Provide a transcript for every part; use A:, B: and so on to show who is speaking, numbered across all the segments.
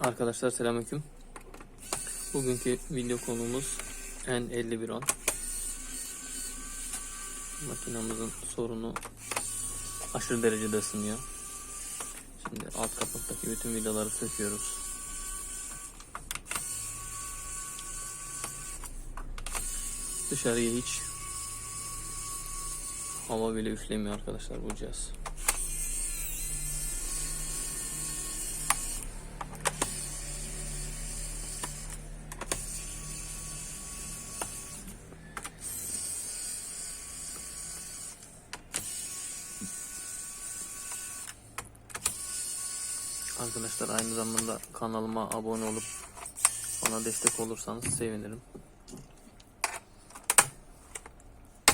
A: Arkadaşlar selamünaleyküm. Bugünkü video konumuz N5110. Makinamızın sorunu aşırı derecede ısınıyor. Şimdi alt kapaktaki bütün vidaları söküyoruz. Dışarıya hiç hava bile üflemiyor arkadaşlar bu cihaz. Arkadaşlar aynı zamanda kanalıma abone olup bana destek olursanız sevinirim.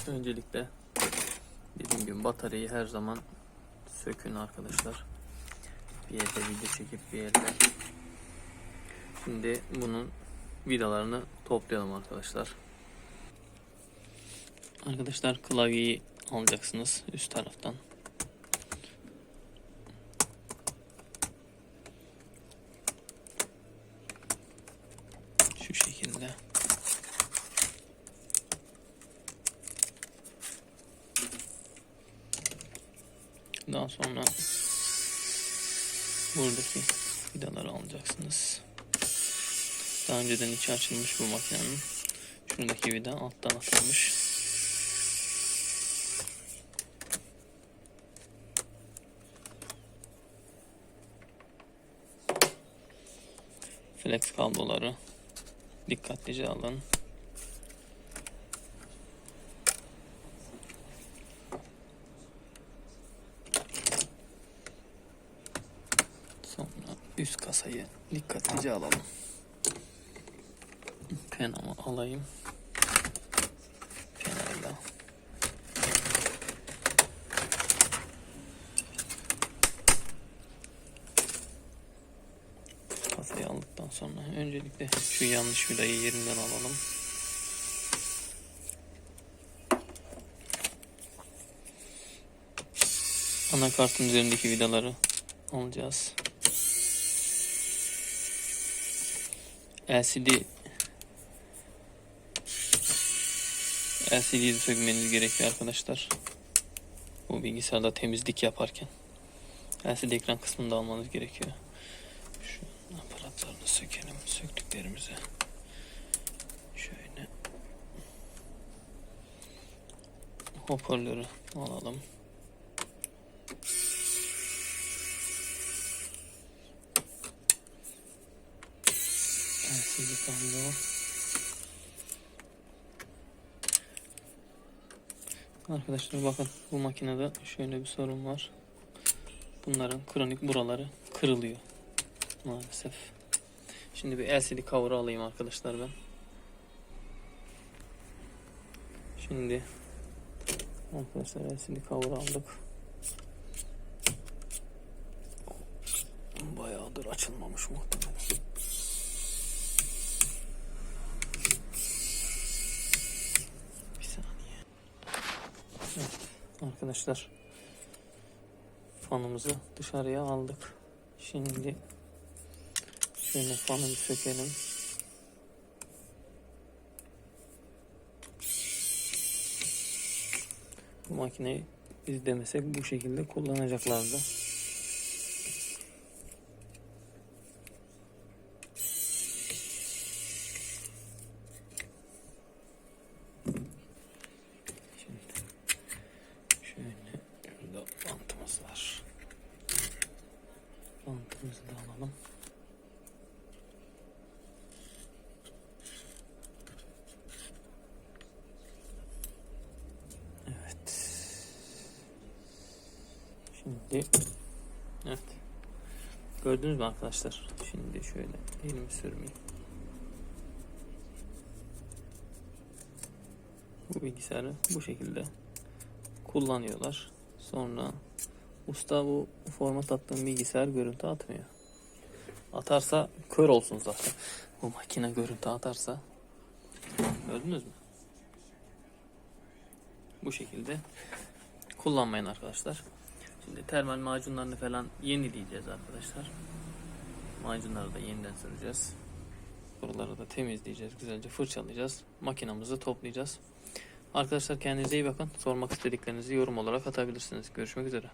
A: Öncelikle dediğim gibi bataryayı her zaman sökün arkadaşlar. Bir yerde video çekip bir yerde. Şimdi bunun vidalarını toplayalım arkadaşlar. Arkadaşlar klavyeyi alacaksınız üst taraftan. Şu şekilde. Daha sonra buradaki vidaları alacaksınız. Daha önceden içi açılmış bu makinenin. Şuradaki vida alttan atılmış. Flex kabloları dikkatlice alın. Sonra üst kasayı dikkatlice alalım. Penamı alayım. Penayla. Kasayı aldıktan sonra öncelikle şu yanlış vidayı yerinden alalım. Anakartın üzerindeki vidaları alacağız. LCD LCD'yi sökmeniz gerekiyor arkadaşlar. Bu bilgisayarda temizlik yaparken. LCD ekran kısmını da almanız gerekiyor. Şu aparatlarını sökelim. Söktüklerimizi. Şöyle. Hoparlörü alalım. Kablo. Arkadaşlar bakın bu makinede şöyle bir sorun var. Bunların kronik buraları kırılıyor maalesef. Şimdi bir LCD cover'ı alayım arkadaşlar ben. Şimdi arkadaşlar LCD cover'ı aldık. Bayağıdır açılmamış muhtemelen. Bir saniye. Evet arkadaşlar fanımızı dışarıya aldık. Şimdi şöyle fanı sökelim. Bu makineyi biz demesek bu şekilde kullanacaklardı. Şimdi şöyle şurada bantımız var. Bantımızı da alalım. Evet. Şimdi evet. Gördünüz mü arkadaşlar? Şimdi şöyle elimi sürmeyeyim. Bu bilgisayarı bu şekilde kullanıyorlar. Sonra usta bu format attığım bilgisayar görüntü atmıyor. Atarsa kör olsun zaten. Bu makine görüntü atarsa. Gördünüz mü? Bu şekilde kullanmayın arkadaşlar. Şimdi termal macunlarını falan yenileyeceğiz arkadaşlar. Macunları da yeniden süreceğiz. Buraları da temizleyeceğiz. Güzelce fırçalayacağız. Makinamızı toplayacağız. Arkadaşlar kendinize iyi bakın. Sormak istediklerinizi yorum olarak atabilirsiniz. Görüşmek üzere.